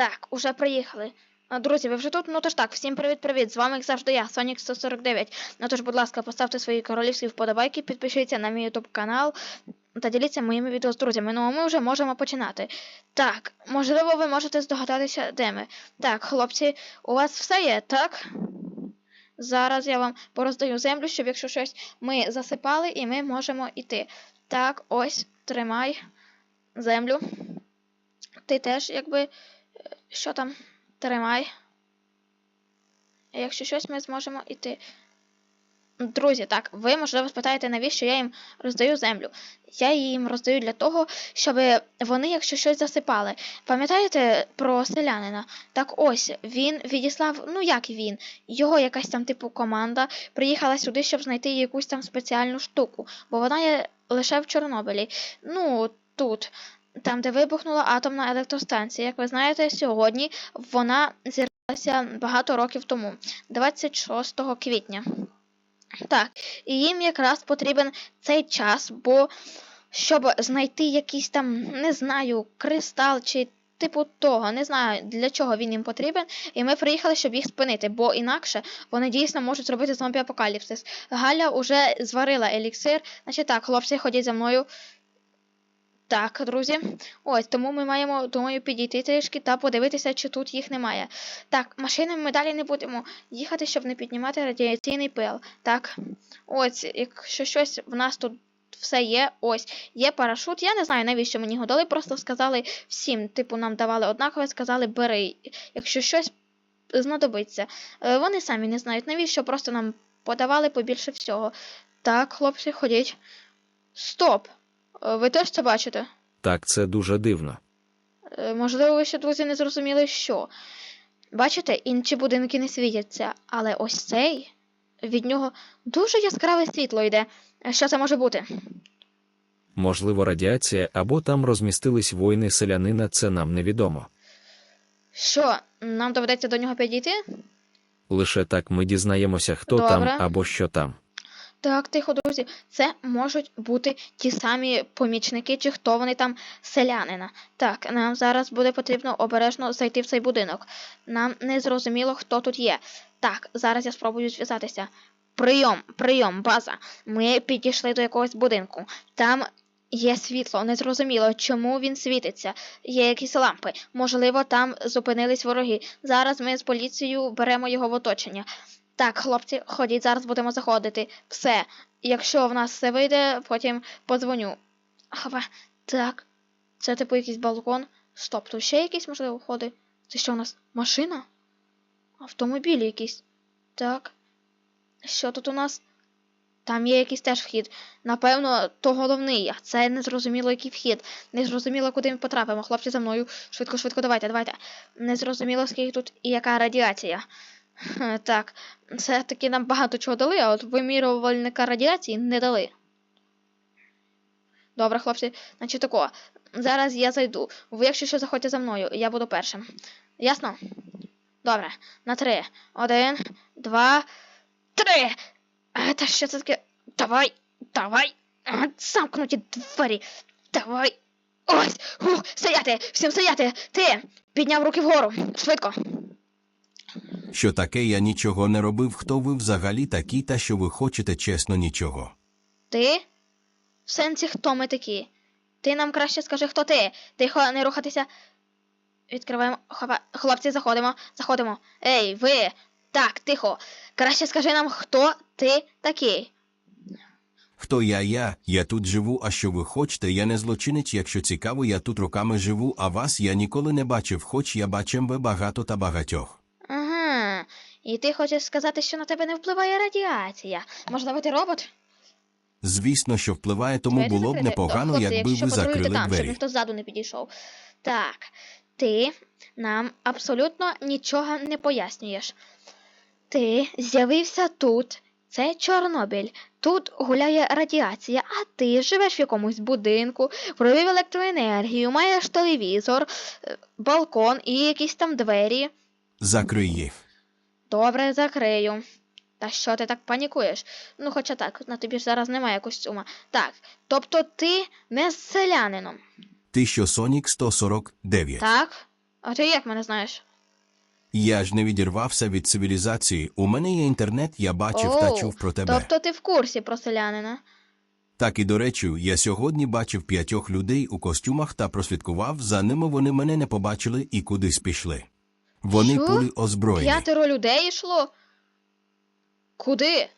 Так, уже приїхали. Друзі, ви вже тут? Ну тож так, всім привіт-привіт! З вами, як завжди, я, Сонік 149. Ну тож, будь ласка, поставте свої королівські вподобайки, підпишіться на мій YouTube канал та діліться моїми відео з друзями. Ну а ми вже можемо починати. Так, можливо, ви можете здогадатися, де ми. Так, хлопці, у вас все є, так? Зараз я вам пороздаю землю, щоб якщо щось ми засипали, і ми можемо йти. Так, ось, тримай землю. Ти теж, якби. Що там? Тримай. Якщо щось, ми зможемо йти. Друзі, так, ви, можливо, спитаєте, навіщо я їм роздаю землю. Я їм роздаю для того, щоб вони, якщо щось засипали. Пам'ятаєте про селянина? Так ось, він відіслав, ну як він, його якась там типу команда приїхала сюди, щоб знайти якусь там спеціальну штуку, бо вона є лише в Чорнобилі. Ну, тут. Там, де вибухнула атомна електростанція, як ви знаєте, сьогодні вона зірвалася багато років тому, 26 квітня. Так, і їм якраз потрібен цей час, бо щоб знайти якийсь там, не знаю, кристал чи типу того, не знаю для чого він їм потрібен, і ми приїхали, щоб їх спинити, бо інакше вони дійсно можуть зробити зомбі-апокаліпсис. Галя уже зварила еліксир, значить так, хлопці, ходіть за мною. Так, друзі. Ось, тому ми маємо, думаю, підійти трішки та подивитися, чи тут їх немає. Так, машинами ми далі не будемо їхати, щоб не піднімати радіаційний пил. Так, ось, якщо щось в нас тут все є, ось, є парашут. Я не знаю, навіщо мені його дали, просто сказали всім, типу, нам давали однаково, сказали, бери, якщо щось знадобиться. Е, Вони самі не знають, навіщо, просто нам подавали побільше всього. Так, хлопці, ходіть. Стоп! Е, Ви теж це бачите? Так, це дуже дивно. Е, Можливо, ви ще друзі не зрозуміли, що. Бачите, інші будинки не світяться, але ось цей від нього дуже яскраве світло йде. Е, Що це може бути? Можливо, радіація або там розмістились воїни селянина, це нам невідомо. Що, нам доведеться до нього підійти? Лише так ми дізнаємося, хто Добре. там або що там. Так, тихо, друзі, це можуть бути ті самі помічники, чи хто вони там селянина. Так, нам зараз буде потрібно обережно зайти в цей будинок. Нам не зрозуміло, хто тут є. Так, зараз я спробую зв'язатися. Прийом, прийом, база. Ми підійшли до якогось будинку. Там є світло, незрозуміло, чому він світиться. Є якісь лампи. Можливо, там зупинились вороги. Зараз ми з поліцією беремо його в оточення. Так, хлопці, ходіть, зараз будемо заходити. Все. Якщо в нас все вийде, потім подзвоню. Хава, так. Це типу якийсь балкон. Стоп, тут ще якісь, можливо, входи. Це що у нас? Машина? Автомобіль якийсь. Так. Що тут у нас? Там є якийсь теж вхід. Напевно, то головний, а це незрозуміло, який вхід. Незрозуміло, куди ми потрапимо. Хлопці за мною. Швидко, швидко, давайте, давайте. Незрозуміло, скільки тут і яка радіація. Хе, Так, це таки нам багато чого дали, а от вимірювальника радіації не дали. Добре, хлопці, значить тако. Зараз я зайду. Ви, якщо що, заходьте за мною, я буду першим. Ясно? Добре, на три. Один, два, три. А, та що це таке? Давай, давай. А, замкнуті двері. Давай. Ось. Ух, стояти! Всім стояти! Ти! Підняв руки вгору. Швидко. Що таке я нічого не робив, хто ви взагалі такі, та що ви хочете чесно нічого. Ти? В сенсі, хто ми такі? Ти нам краще скажи, хто ти. Тихо, не рухатися. Відкриваємо. Хова... Хлопці, заходимо, заходимо. Ей, ви! Так, тихо. Краще скажи нам, хто ти такий. Хто я, я, я тут живу, а що ви хочете, я не злочинець, якщо цікаво, я тут роками живу, а вас я ніколи не бачив, хоч я бачив би багато та багатьох. І ти хочеш сказати, що на тебе не впливає радіація. Можливо, ти робот? Звісно, що впливає, тому Двері було б непогано, Хлопці, якби якщо ви патрулюйте закрили там, щоб двері. ніхто ззаду не підійшов. Так, ти нам абсолютно нічого не пояснюєш. Ти з'явився тут. Це Чорнобиль. Тут гуляє радіація, а ти живеш в якомусь будинку, провів електроенергію, маєш телевізор, е, балкон і якісь там двері. Закрий їх. Добре, закрию. Та що ти так панікуєш? Ну, хоча так, на тобі ж зараз немає костюма. Так, тобто ти не з селянином, Ти що Сонік 149. так? А ти як мене знаєш? Я ж не відірвався від цивілізації. У мене є інтернет, я бачив та чув про тебе. Тобто ти в курсі про селянина? Так і до речі, я сьогодні бачив п'ятьох людей у костюмах та прослідкував за ними. Вони мене не побачили і кудись пішли. Вони Що? були озброєні. П'ятеро людей йшло? Куди?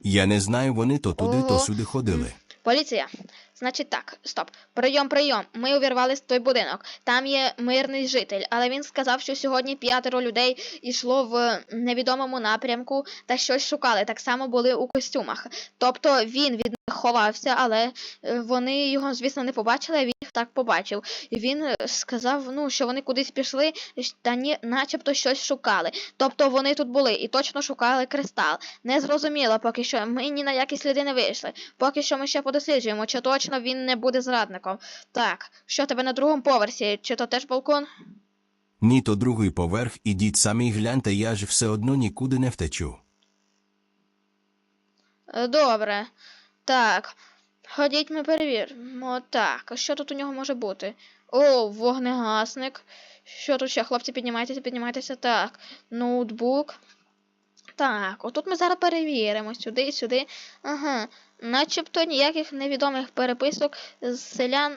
Я не знаю, вони то туди, то сюди ходили. Поліція. Значить так, стоп. Прийом, прийом. Ми увірвали в той будинок. Там є мирний житель, але він сказав, що сьогодні п'ятеро людей йшло в невідомому напрямку та щось шукали. Так само були у костюмах. Тобто він від них ховався, але е, вони його, звісно, не побачили, а він їх так побачив. І він е, сказав, ну, що вони кудись пішли, та ні, начебто щось шукали. Тобто вони тут були і точно шукали кристал. Не зрозуміло поки що. Ми ні на які сліди не вийшли. Поки що ми ще подосліджуємо, чи точно він не буде зрадником. Так, що тебе на другому поверсі? Чи то теж балкон? Ні, то другий поверх, ідіть самі гляньте, я ж все одно нікуди не втечу. Е, Добре. Так. Ходіть, ми перевіримо. Так, а що тут у нього може бути? О, вогнегасник. Що тут ще, хлопці, піднімайтеся, піднімайтеся. Так, ноутбук. Так, отут ми зараз перевіримо сюди і сюди. Ага. Начебто ніяких невідомих переписок з селян,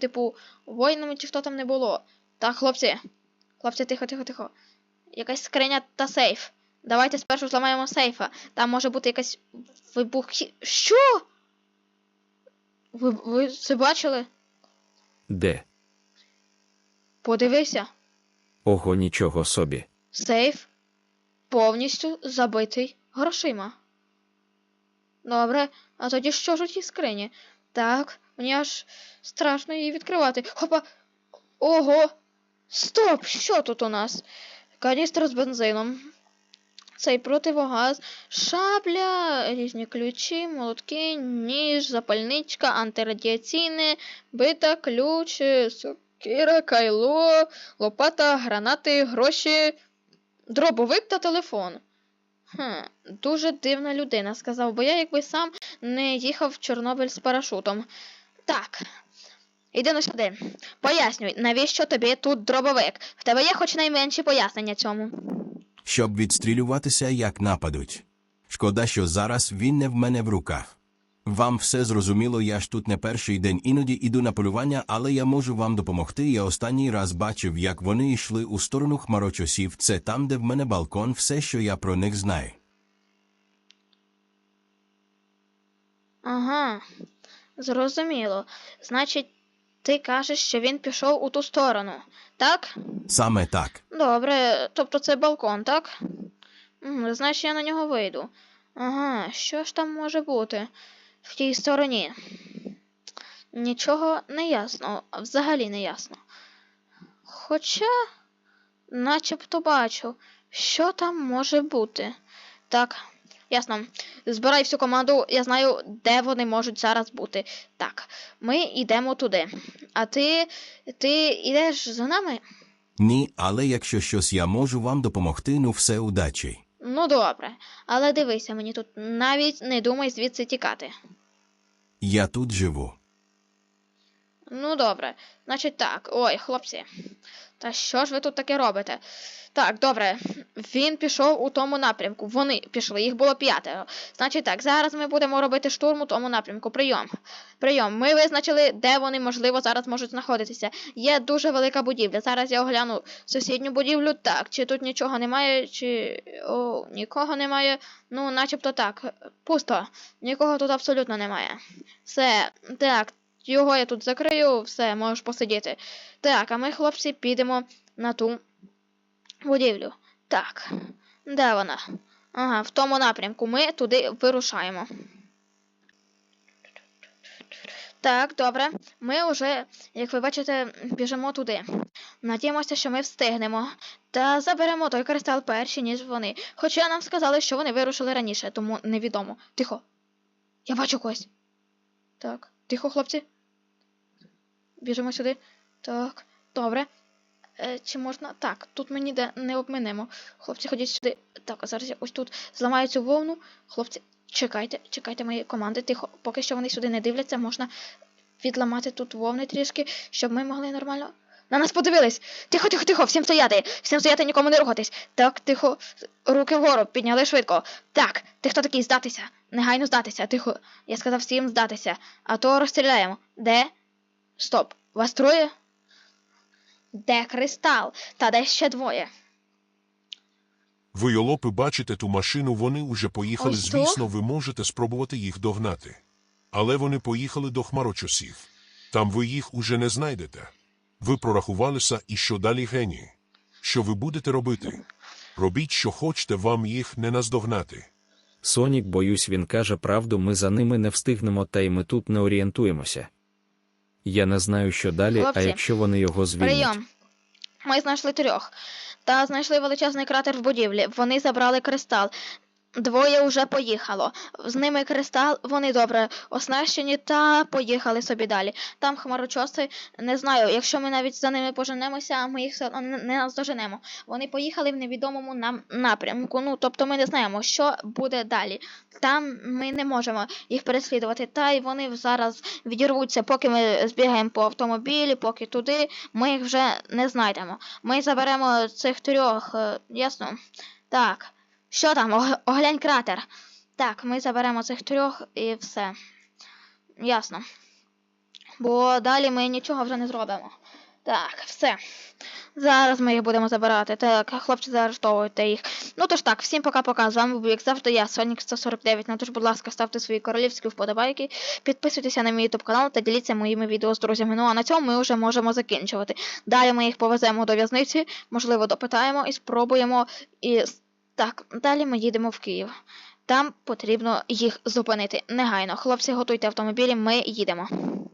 типу, воїнами чи хто там не було. Так, хлопці. Хлопці, тихо, тихо, тихо. Якась скриня та сейф. Давайте спершу зламаємо сейфа. Там може бути якась вибух. Що? Ви, ви це бачили? Де? Подивися. Ого, нічого собі. Сейф повністю забитий грошима. Добре, а тоді що ж у тій скрині? Так, мені аж страшно її відкривати. Хопа. Ого! Стоп! Що тут у нас? Каністр з бензином. Цей противогаз, шабля, різні ключі, молотки, ніж, запальничка, антирадіаційне, бита, ключ, сокира, кайло, лопата, гранати, гроші, дробовик та телефон. Хм, дуже дивна людина, сказав, бо я якби сам не їхав в Чорнобиль з парашутом. Так. Іди ну сюди. Пояснюй, навіщо тобі тут дробовик? В тебе є хоч найменші пояснення цьому. Щоб відстрілюватися, як нападуть. Шкода, що зараз він не в мене в руках. Вам все зрозуміло, я ж тут не перший день іноді іду на полювання, але я можу вам допомогти. Я останній раз бачив, як вони йшли у сторону хмарочосів. Це там, де в мене балкон, все, що я про них знаю. Ага, зрозуміло. Значить, ти кажеш, що він пішов у ту сторону, так? Саме так. Добре, тобто це балкон, так? Значить, я на нього вийду. Ага, що ж там може бути в тій стороні? Нічого не ясно, взагалі не ясно. Хоча, начебто бачу, що там може бути. Так, ясно. Збирай всю команду, я знаю, де вони можуть зараз бути. Так, ми йдемо туди. А ти. ти йдеш за нами? Ні, але якщо щось я можу вам допомогти, ну все удачі. Ну добре, але дивися мені тут, навіть не думай звідси тікати. Я тут живу. Ну добре, значить так. Ой, хлопці. Та що ж ви тут таке робите? Так, добре. Він пішов у тому напрямку. Вони пішли, їх було п'ятеро. Значить так, зараз ми будемо робити штурм у тому напрямку. Прийом. Прийом. Ми визначили, де вони, можливо, зараз можуть знаходитися. Є дуже велика будівля. Зараз я огляну сусідню будівлю. Так, чи тут нічого немає, чи. О, нікого немає. Ну, начебто так. Пусто. Нікого тут абсолютно немає. Все, так, його я тут закрию, все, можеш посидіти. Так, а ми, хлопці, підемо на ту будівлю. Так, де вона? Ага, в тому напрямку. Ми туди вирушаємо. Так, добре. Ми вже, як ви бачите, біжимо туди. Надіємося, що ми встигнемо. Та заберемо той кристал перші, ніж вони. Хоча нам сказали, що вони вирушили раніше, тому невідомо. Тихо. Я бачу когось. Так, тихо, хлопці. Біжимо сюди. Так, добре. Е, чи можна. Так, тут ми ніде не обминемо. Хлопці, ходіть сюди. Так, зараз я ось тут зламаю цю вовну. Хлопці, чекайте, чекайте мої команди. Тихо, поки що вони сюди не дивляться, можна відламати тут вовни трішки, щоб ми могли нормально. На нас подивились. Тихо, тихо, тихо, всім стояти. Всім стояти, нікому не рухатись. Так, тихо. Руки вгору, підняли швидко. Так, ти хто такий? Здатися. Негайно здатися. Тихо. Я сказав всім здатися. А то розстріляємо. Де? Стоп. Вас троє? Де кристал? Та де ще двоє? Ви, йолопи, бачите ту машину, вони уже поїхали. Ось то? Звісно, ви можете спробувати їх догнати. Але вони поїхали до хмарочосів. Там ви їх уже не знайдете. Ви прорахувалися, і що далі генії? Що ви будете робити? Робіть, що хочете, вам їх не наздогнати. Сонік, боюсь, він каже правду, ми за ними не встигнемо, та й ми тут не орієнтуємося. Я не знаю, що далі, Хлопці, а якщо вони його звільнять. Прийом. Ми знайшли трьох. Та знайшли величезний кратер в будівлі. Вони забрали кристал. Двоє вже поїхало. З ними кристал, вони добре оснащені та поїхали собі далі. Там хмарочоси, не знаю, якщо ми навіть за ними поженемося, ми їх все одно не не наздоженемо. Вони поїхали в невідомому нам напрямку. Ну, тобто ми не знаємо, що буде далі. Там ми не можемо їх переслідувати. Та й вони зараз відірвуться, поки ми збігаємо по автомобілі, поки туди, ми їх вже не знайдемо. Ми заберемо цих трьох, е, ясно? Так. Що там? Оглянь кратер. Так, ми заберемо цих трьох і все. Ясно. Бо далі ми нічого вже не зробимо. Так, все. Зараз ми їх будемо забирати. Так, хлопці, заарештовуйте їх. Ну тож так, всім пока-пока. З вами був, як завжди, я, Сонік 149. Ну тож, будь ласка, ставте свої королівські вподобайки, підписуйтеся на мій ютуб канал та діліться моїми відео з друзями. Ну а на цьому ми вже можемо закінчувати. Далі ми їх повеземо до в'язниці, можливо, допитаємо і спробуємо. І так, далі ми їдемо в Київ. Там потрібно їх зупинити негайно. Хлопці, готуйте автомобілі, ми їдемо.